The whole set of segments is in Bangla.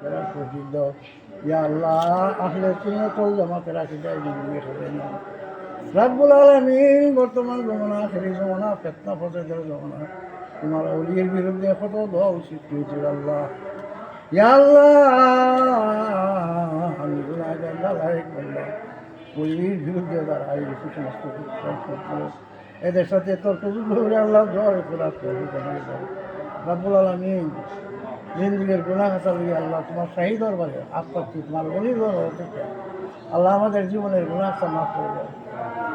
প্রসিদ্ধ ইয়া আল্লাহ সুন্নাতুল জামাতের আকীদা জিন্দেগি হবে না রাব্বুল আলামিন বর্তমান জমানা সেই জমানা ফেতনা ফসাদের জমানা তোমার অলির বিরুদ্ধে কত দল সৃষ্টি হয়েছিল আল্লাহ ইয়া আল্লাহ আমি গুনাহগার লালাইক বললাম অলির বিরুদ্ধে এই সমস্ত এদের সাথে তর্ক যুদ্ধ আল্লাহ জয় করার রাব্বুল আলামিন জিন্দিগির গুণা খাতা লিয়ে আল্লাহ তোমার শাহী দরবারে আত্মার্থী তোমার অলির দরবারে থেকে আল্লাহ আমাদের জীবনের গুণা খাতা মাফ করে দাও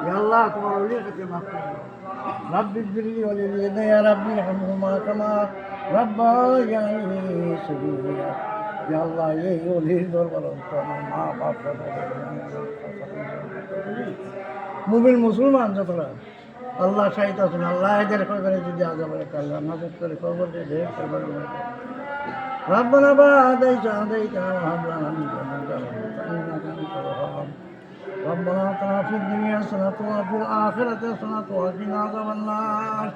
ইয়া আল্লাহ তোমার অলির কাছে মাফ করে দাও رب اغفر لي ولوالدي يا ربي ارحمهما كما ربياني صغيرا يا الله এই অলির দরবারে তো আমার মা বাপ মুবিল মুসলমান যতটা আল্লাহ সাহিত্য আছেন আল্লাহ এদের করে যদি আজাবের আল্লাহ নাজত করে খবর দিয়ে ঢের খবর ربنا بعد إذ هديتنا وهب لنا من لدنك رحمة إنك أنت الوهاب ربنا آتنا في الدنيا حسنة وفي الآخرة حسنة وقنا عذاب النار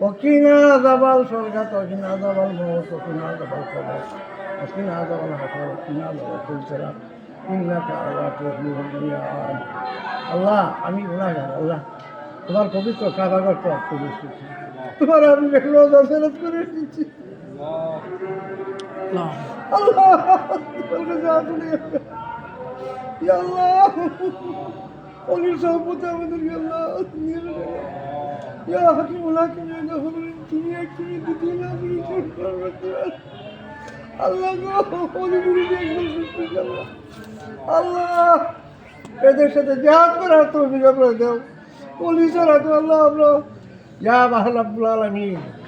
وقنا عذاب الشركة وقنا عذاب الموت وقنا عذاب القبر وقنا عذاب الحشر وقنا عذاب الكلسرة إنك على تخلف الميعاد আল্লাহ আমি গুণাগার আল্লাহ তোমার পবিত্র কারাগার তো করে এসেছি তোমার আমি রোজা ফেরত করে এসেছি ইয়া নেবে ইয়া হাকিমুল হাকিম ইয়া গাফুর তুমি এক তুমি দ্বিতীয় না আল্লাহ আল্লাহ এদের সাথে জাহাজ করার তো অভিযোগ দেও পুলিশের হাতে আল্লাহ আমরা ইয়া বাহাল আব্দুল আলমিন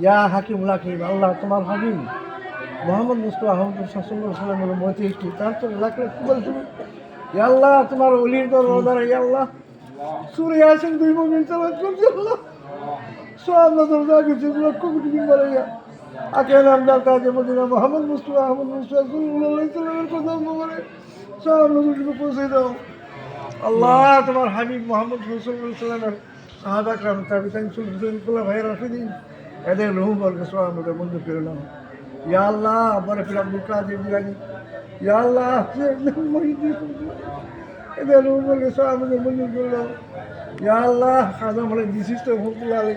ইয়া হাকিম লাকিম আল্লাহ তোমার হাকিম মোহাম্মদ মুস্তফা আহমদ সাসুল্লাহ সাল্লামের মতি একটি তার তো লাখলে কি বলছিল ইয়া আল্লাহ, তোমার অলির রোদার ইয়া আল্লাহ। সুরে আসেন দুই মমিন চালাত করছে আল্লাহ। সব নজর জাগে যে লক্ষ কোটি দিন বলে, ইয়া। আকে নাম ডাক্তার আছে, মদিনা মোহাম্মদ মুস্তফা আহমদ মুস্তফা সাল্লাল্লাহু সাল্লামের কথা সব পৌঁছে দাও। আল্লাহ, তোমার হাবিব মোহাম্মদ সাল্লামের সাহাবাক রাম তাবিতান সুলসুল্লাহ ভাই রাফিদিন এদের রহু বর্গ সব আমাদের বন্ধু করে নাও। ইয়া আল্লাহ বরফির আব্দুল কাদের জিলানি। ইয়া আল্লাহ মহিদিন এদের রহু বর্গ সব আমাদের বন্ধু করে নাও। ইয়া আল্লাহ হলে বিশিষ্ট রহমতুল্লাহ আলী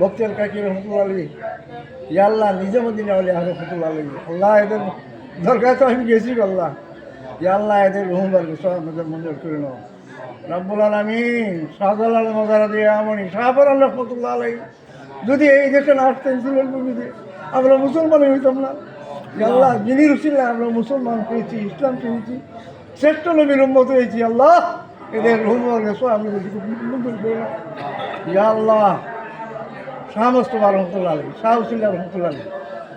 বক্তিয়ার কাকি রহমতুল্লাহ আলী ইয়া আল্লাহ, নিজামুদ্দিন আলী রহমতুল্লাহ আলী আল্লাহ, এদের দরকার তো আমি গেছি আল্লাহ। ইয়া আল্লাহ, এদের রহমবার সব আমাদের মঞ্জুর করে নাও। রব্বুল আলমিন শাহজালাল মজারা দিয়ে আমনি শাহবর আল্লাহ রহমতুল্লাহ আলাই যদি এই দেশে না আসতেন ছিলেন ভূমিতে আমরা মুসলমান হইতাম না। আল্লাহ যিনি রুসিল্লাহ আমরা মুসলমান পেয়েছি, ইসলাম পেয়েছি, শ্রেষ্ঠ নবীর উন্মত হয়েছি, আল্লাহ। এদের সব আমি ইয়া আল্লাহ, শাহ রহমতুল্লাহ আলী শাহ হুসিল্লাহ রহমতুল্লাহ আলী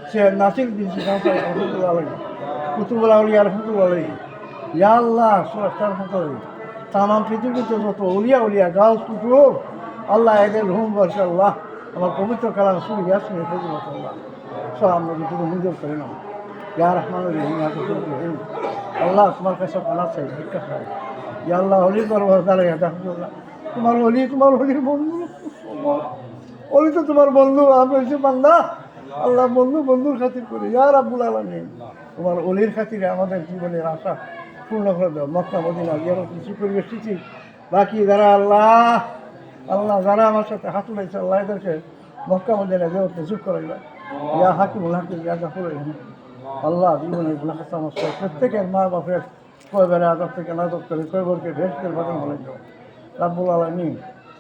সে নাসির বিন রহমতুল্লাহ আলী কুতুবুল্লাহ আলিয়া রহমতুল্লাহ আলী ইয়া আল্লাহ সুরাস্তার রহমতুল্লাহ তামাম পৃথিবীতে যত উলিয়া উলিয়া গাছ কুকুর, আল্লাহ এদের রহম বর্ষে আল্লাহ আমার পবিত্র কালাম শুনে ইয়াসিনে ফজিলত আল্লাহ। সব আমরা যদি মঞ্জুর করে নাও। ইয়া রহমান আল্লাহ তোমার কাছে পানা চাই, ভিক্ষা চাই ইয়া আল্লাহ দাঁড়াই আলহামদুলিল্লাহ তোমার অলি, তোমার অলির বন্ধু। অলি তো তোমার বন্ধু, আমি হচ্ছে বান্দা। আল্লাহ বন্ধু, বন্ধুর খাতির করি। ইয়া রাব্বুল আলামিন, তোমার অলির খাতিরে আমাদের জীবনের আশা পূর্ণ করে দাও। মক্কা, মদিনা যেন কিছু এসেছি বাকি যারা আল্লাহ আল্লাহ যারা আমার সাথে হাত উঠেছে আল্লাহ এদেরকে মক্কা মদিনা যেন প্রচুর করে দাও ইয়া হাকিমুল হাকিম ইয়া গাফুর রহিম আল্লাহ জীবনের গুণা খাতা আমার সব প্রত্যেকের মা বাপের কয় বেড়া আদর থেকে নাদক করে কয় বরকে ভেস্টের বাদন বলে দাও রাব্বুল আলমিন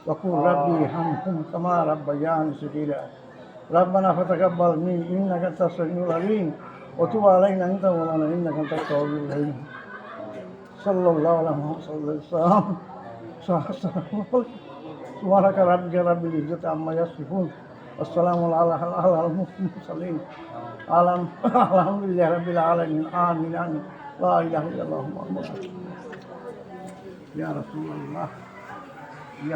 وقل ربي ارحمهم كما ربياني صغيرا ربنا فتقبل مني انك انت السميع العليم وتب علينا انت مولانا انك انت التواب الرحيم صلى الله على محمد صلى الله عليه وسلم سبحانك ربك رب العزة عما يصفون والسلام على على المرسلين الحمد الحمد لله رب العالمين آمين آمين لا إله إلا الله محمد رسول الله. يا رسول الله